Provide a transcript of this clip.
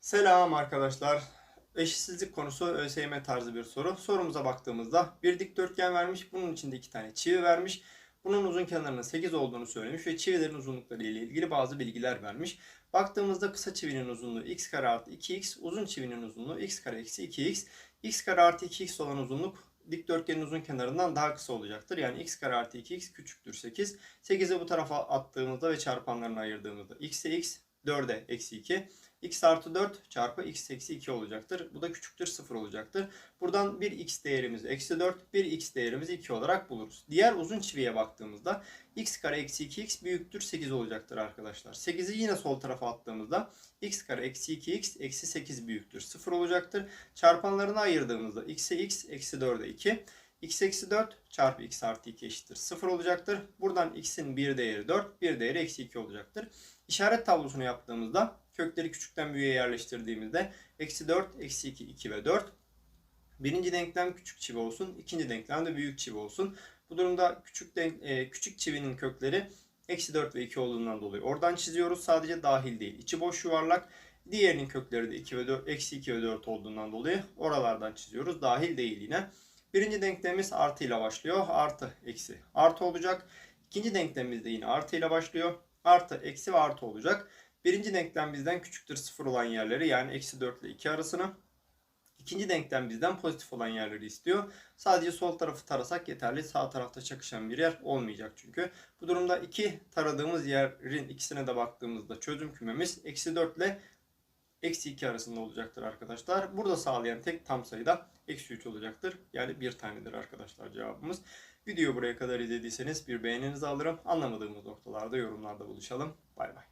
Selam arkadaşlar. Eşitsizlik konusu ÖSYM tarzı bir soru. Sorumuza baktığımızda bir dikdörtgen vermiş. Bunun içinde iki tane çivi vermiş. Bunun uzun kenarının 8 olduğunu söylemiş ve çivilerin uzunlukları ile ilgili bazı bilgiler vermiş. Baktığımızda kısa çivinin uzunluğu x kare artı 2x, uzun çivinin uzunluğu x kare eksi 2x. x kare artı 2x olan uzunluk dikdörtgenin uzun kenarından daha kısa olacaktır. Yani x kare artı 2x küçüktür 8. 8'i bu tarafa attığımızda ve çarpanlarını ayırdığımızda x'e x, 4'e eksi 2. x artı 4 çarpı x eksi 2 olacaktır. Bu da küçüktür 0 olacaktır. Buradan bir x değerimiz eksi 4, bir x değerimiz 2 olarak buluruz. Diğer uzun çiviye baktığımızda x kare eksi 2x büyüktür 8 olacaktır arkadaşlar. 8'i yine sol tarafa attığımızda x kare eksi 2x eksi 8 büyüktür 0 olacaktır. Çarpanlarını ayırdığımızda x'e x eksi 4'e 2. x eksi 4 çarpı x artı 2 eşittir 0 olacaktır. Buradan x'in bir değeri 4, bir değeri eksi 2 olacaktır. İşaret tablosunu yaptığımızda kökleri küçükten büyüğe yerleştirdiğimizde eksi 4, eksi 2, 2 ve 4. Birinci denklem küçük çivi olsun, ikinci denklem de büyük çivi olsun. Bu durumda küçük denk, e, küçük çivinin kökleri eksi 4 ve 2 olduğundan dolayı oradan çiziyoruz. Sadece dahil değil. İçi boş yuvarlak. Diğerinin kökleri de 2 ve 4, eksi 2 ve 4 olduğundan dolayı oralardan çiziyoruz. Dahil değil yine. Birinci denklemimiz artı ile başlıyor. Artı, eksi, artı olacak. İkinci denklemimiz de yine artı ile başlıyor. Artı, eksi ve artı olacak. Birinci denklem bizden küçüktür sıfır olan yerleri yani eksi 4 ile 2 arasını. İkinci denklem bizden pozitif olan yerleri istiyor. Sadece sol tarafı tarasak yeterli. Sağ tarafta çakışan bir yer olmayacak çünkü. Bu durumda iki taradığımız yerin ikisine de baktığımızda çözüm kümemiz eksi 4 ile eksi 2 arasında olacaktır arkadaşlar. Burada sağlayan tek tam sayıda eksi 3 olacaktır. Yani bir tanedir arkadaşlar cevabımız. Videoyu buraya kadar izlediyseniz bir beğeninizi alırım. Anlamadığımız noktalarda yorumlarda buluşalım. Bay bay.